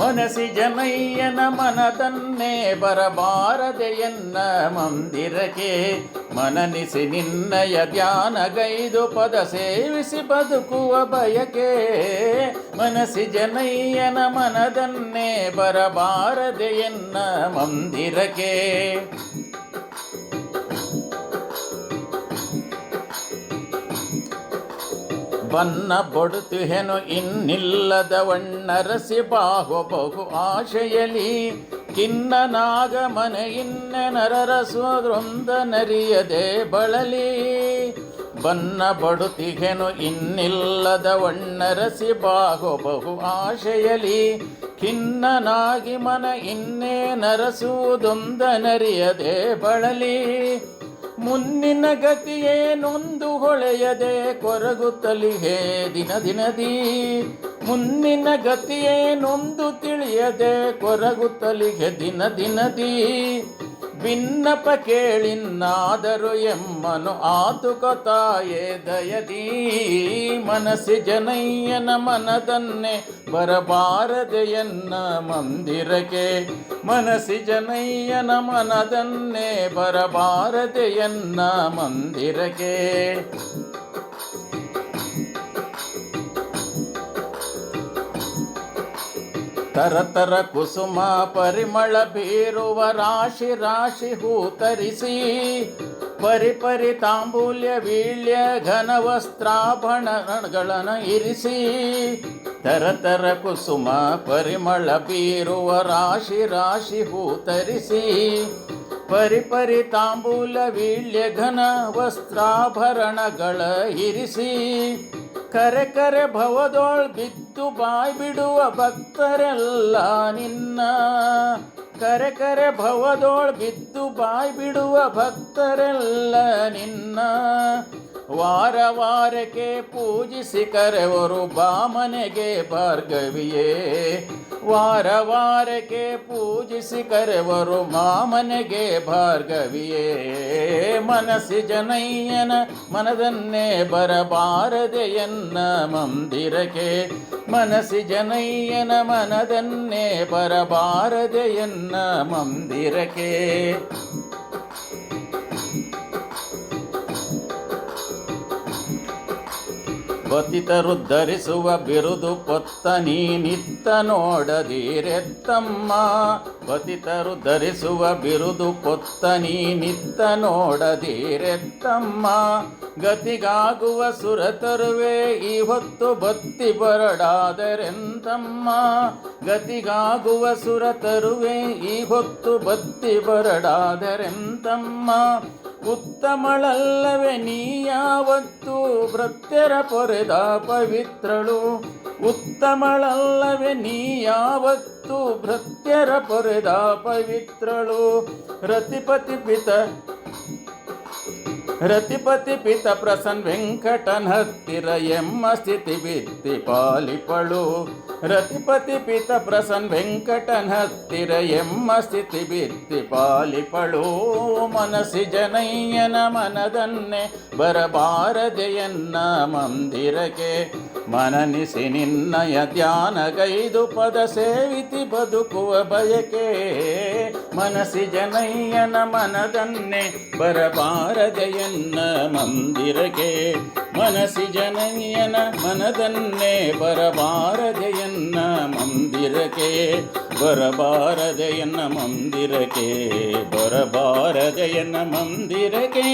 ಮನಸಿ ಜನಯ್ಯನ ಮನದನ್ನೇ ಬರಬಾರದೆಯನ್ನ ಮಂದಿರಕ್ಕೆ ಮನನಿಸಿ ನಿನ್ನಯ ಧ್ಯಾನಗೈದು ಪದ ಸೇವಿಸಿ ಬದುಕುವ ಬಯಕೆ ಮನಸಿ ಜನಯ್ಯನ ಮನದನ್ನೇ ಬರಬಾರದೆಯನ್ನ ಮಂದಿರಕ್ಕೆ ಬನ್ನ ಬೊಡುತಿಹೆನು ಇನ್ನಿಲ್ಲದ ವಣ್ಣರಸಿ ಬಾಹು ಬಹು ಆಶೆಯಲಿ. ಕಿನ್ನನಾಗ ಮನೆ ಇನ್ನೆ ನರರಸೋದ್ರೊಂದ ನರಿಯದೆ ಬಳಲಿ. ಬನ್ನ ಬಡುತಿಗೆನು ಇನ್ನಿಲ್ಲದ ವಣ್ಣರಸಿ ಬಾಹು ಬಹು ಆಶೆಯಲಿ. ಖಿನ್ನನಾಗಿ ಮನ ಇನ್ನೇ ನರಸುವುದೊಂದ ನರಿಯದೆ ಬಳಲಿ. ಮುನ್ನಿನ ಗತಿಯೇನೊಂದು ಹೊಳೆಯದೆ ಕೊರಗುತ್ತಲಿಹೇ ದಿನ ದಿನದಿ. ಮುನ್ನಿನ ಗತಿಯೇನೊಂದು ತಿಳಿಯದೆ ಕೊರಗುತ್ತಲಿಗೆ ದಿನ ದಿನದಿ. ಭಿನ್ನಪ ಕೇಳಿನ್ನಾದರೂ ಎಮ್ಮನು ಆತುಕತಾಯೇ ದಯದಿ. ಮನಸ್ಸಿ ಜನಯ್ಯನ ಮನದನ್ನೇ ಬರಬಾರದೆಯನ್ನ ಮಂದಿರಕ್ಕೆ. ಮನಸ್ಸಿ ಜನಯ್ಯನ ಮನದನ್ನೇ ಬರಬಾರದೆಯನ್ನ ಮಂದಿರಕ್ಕೆ. ತರತರ ಕುಸುಮ ಪರಿಮಳ ಬೀರುವ ರಾಶಿ ರಾಶಿ ಹೂ ತರಿಸಿ ಪರಿ ತಾಂಬೂಲ್ಯ ವೀಳ್ಯ ಘನ ವಸ್ತ್ರಾಭರಣಗಳನ್ನು ಇರಿಸಿ ತರತರ ಕುಸುಮ ಪರಿಮಳ ಬೀರುವ ರಾಶಿ ರಾಶಿ ಹೂ ತರಿಸಿ ಪರಿ ತಾಂಬೂಲ ವೀಳ್ಯ ಘನ ವಸ್ತ್ರಾಭರಣಗಳ ಇರಿಸಿ ಕರೆ ಕರೆ ಭವದೋಳ್ ಬಿದ್ದು ಬಾಯ್ ಬಿಡುವ ಭಕ್ತರೆಲ್ಲ ನಿನ್ನ. ಕರೆ ಕರೆ ಭವದೋಳ್ ಬಿದ್ದು ಬಾಯ್ ಬಿಡುವ ಭಕ್ತರೆಲ್ಲ ನಿನ್ನ. ವಾರ ವಾರಕ್ಕೆ ಪೂಜಿಸಿ ಕರೆವರು ಬಾಮನೆಗೆ ಭಾರ್ಗವಿಯೇ. ವಾರ ವಾರಕ್ಕೆ ಪೂಜಿಸಿ ಕರೆವರು ಮಾಮನೆಗೆ ಭಾರ್ಗವಿಯೇ. ಮನಸ್ಸಿ ಜನಯ್ಯನ ಮನದನ್ನೇ ಬರಬಾರದೆಯನ್ನ ಮಂದಿರಕ್ಕೆ. ಮನಸ್ಸಿ ಜನಯ್ಯನ ಮನದನ್ನೇ ಬರಬಾರದೆಯನ್ನ ಮಂದಿರಕ್ಕೆ. ಪತಿತರು ಧರಿಸುವ ಬಿರುದು ಪೊತ್ತ ನೀನಿತ್ತ ನೋಡದಿರೆತ್ತಮ್ಮ ಪತಿತರು ಧರಿಸುವ ಬಿರುದು ಪೊತ್ತ ನೀನಿತ್ತ ನೋಡದಿರೆತ್ತಮ್ಮ ಗತಿಗಾಗುವ ಸುರತರುವೆ, ಈ ಹೊತ್ತು ಬತ್ತಿ ಬರಡಾದರೆಂತಮ್ಮ. ಗತಿಗಾಗುವ ಸುರತರುವೆ, ಈ ಹೊತ್ತು ಬತ್ತಿ ಬರಡಾದರೆಂತಮ್ಮ. ಉತ್ತಮಳಲ್ಲವೇ ನೀ ಯಾವತ್ತು ಭೃತ್ಯರ ಪೊರೆದ ಪವಿತ್ರಳು. ಉತ್ತಮಳಲ್ಲವೇ ನೀ ಯಾವತ್ತು ಭೃತ್ಯರ ಪೊರೆದ ಪವಿತ್ರಳು. ರತಿಪತಿ ಪಿತ ರತಿಪತಿ ಪಿತ ಪ್ರಸನ್ ವೆಂಕಟನ್ ಹತ್ತಿರ ಎಮ್ಮ ಸ್ಥಿತಿ ಬಿತ್ತಿ ಪಾಲಿಪಳು ರತಿಪತಿ ಪಿತ ಪ್ರಸನ್ ವೆಂಕಟನ್ ಹತ್ತಿರ ಎಮ್ಮ ಸ್ಥಿತಿ ಬಿತ್ತಿ ಪಾಲಿಪಳು ಮನಸ್ಸಿ ಜನಯ್ಯನ ಮನದನ್ನೇ ಬರಬಾರದೆಯನ್ನ ಮಂದಿರಕ್ಕೆ ಮನನಿಸಿ ನಿನ್ನಯ ಧ್ಯಾನಗೈದು ಪದ ಸೇವಿತಿ ಬದುಕುವ ಬಯಕೆ ಮನಸ್ಸಿ ಜನಯ್ಯನ ಮನದನ್ನೇ ಬರಬಾರದೆಯನ್ನ ಮಂದಿರಕ್ಕೆ ಮನಸ್ಸಿ ಜನಯ್ಯನ ಮನದನ್ನೇ ಬರಬಾರದೆಯನ್ನ ಮಂದಿರಕ್ಕೆ ಬರಬಾರದೆಯನ್ನ ಮಂದಿರಕ್ಕೆ ಬರಬಾರದೆಯನ್ನ ಮಂದಿರಕ್ಕೆ